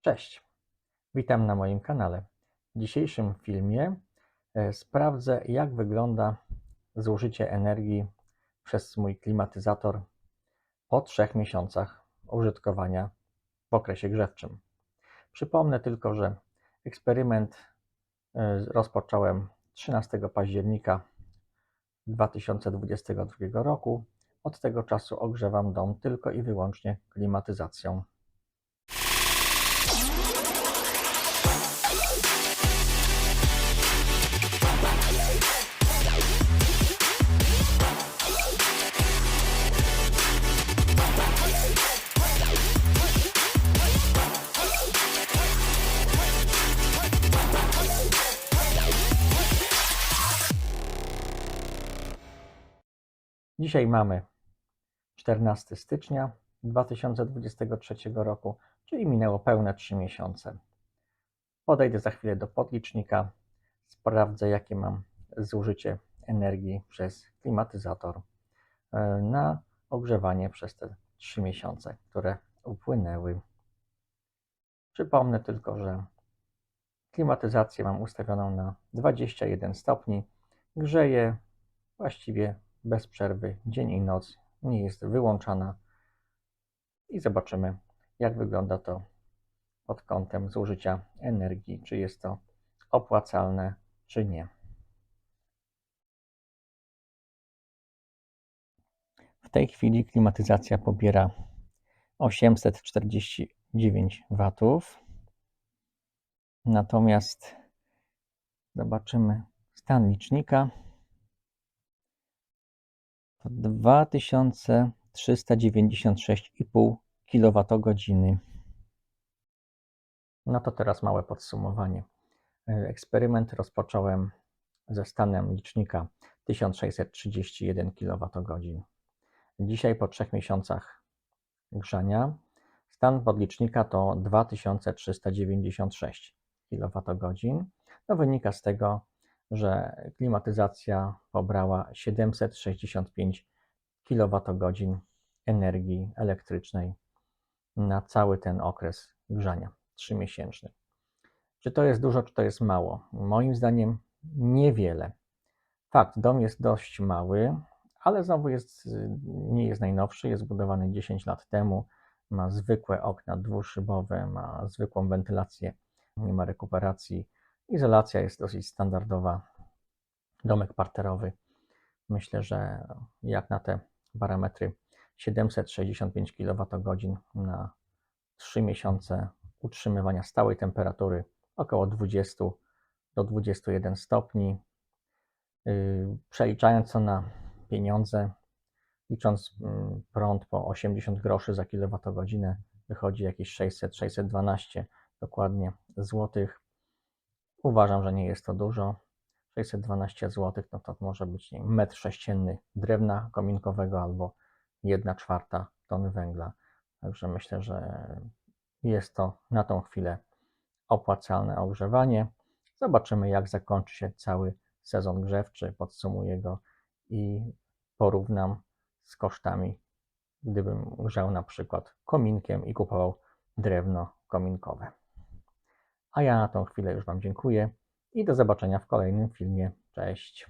Cześć, witam na moim kanale. W dzisiejszym filmie e, sprawdzę, jak wygląda zużycie energii przez mój klimatyzator po trzech miesiącach użytkowania w okresie grzewczym. Przypomnę tylko, że eksperyment e, rozpocząłem 13 października 2022 roku. Od tego czasu ogrzewam dom tylko i wyłącznie klimatyzacją. Dzisiaj mamy 14 stycznia 2023 roku, czyli minęło pełne 3 miesiące. Podejdę za chwilę do podlicznika, sprawdzę jakie mam zużycie energii przez klimatyzator e, na ogrzewanie przez te 3 miesiące, które upłynęły. Przypomnę tylko, że klimatyzację mam ustawioną na 21 stopni. Grzeje właściwie bez przerwy, dzień i noc, nie jest wyłączana. I zobaczymy, jak wygląda to pod kątem zużycia energii, czy jest to opłacalne, czy nie. W tej chwili klimatyzacja pobiera 849 watów. Natomiast zobaczymy stan licznika. To 2396,5 kWh. No to teraz małe podsumowanie. Eksperyment rozpocząłem ze stanem licznika 1631 kWh. Dzisiaj po trzech miesiącach grzania stan podlicznika to 2396 kWh. To wynika z tego, że klimatyzacja pobrała 765 kWh energii elektrycznej na cały ten okres grzania, 3-miesięczny. Czy to jest dużo, czy to jest mało? Moim zdaniem niewiele. Fakt, dom jest dość mały, ale znowu jest, nie jest najnowszy, jest budowany 10 lat temu, ma zwykłe okna dwuszybowe, ma zwykłą wentylację, nie ma rekuperacji Izolacja jest dosyć standardowa. Domek parterowy. Myślę, że jak na te parametry 765 kWh na 3 miesiące utrzymywania stałej temperatury około 20 do 21 stopni. Yy, przeliczając to na pieniądze, licząc mm, prąd po 80 groszy za kilowatogodzinę, wychodzi jakieś 600-612 dokładnie złotych. Uważam, że nie jest to dużo. 612 zł no to może być nie, metr sześcienny drewna kominkowego albo 1 czwarta tony węgla. Także myślę, że jest to na tą chwilę opłacalne ogrzewanie. Zobaczymy, jak zakończy się cały sezon grzewczy, podsumuję go i porównam z kosztami, gdybym grzał na przykład kominkiem i kupował drewno kominkowe. A ja na tą chwilę już Wam dziękuję i do zobaczenia w kolejnym filmie. Cześć.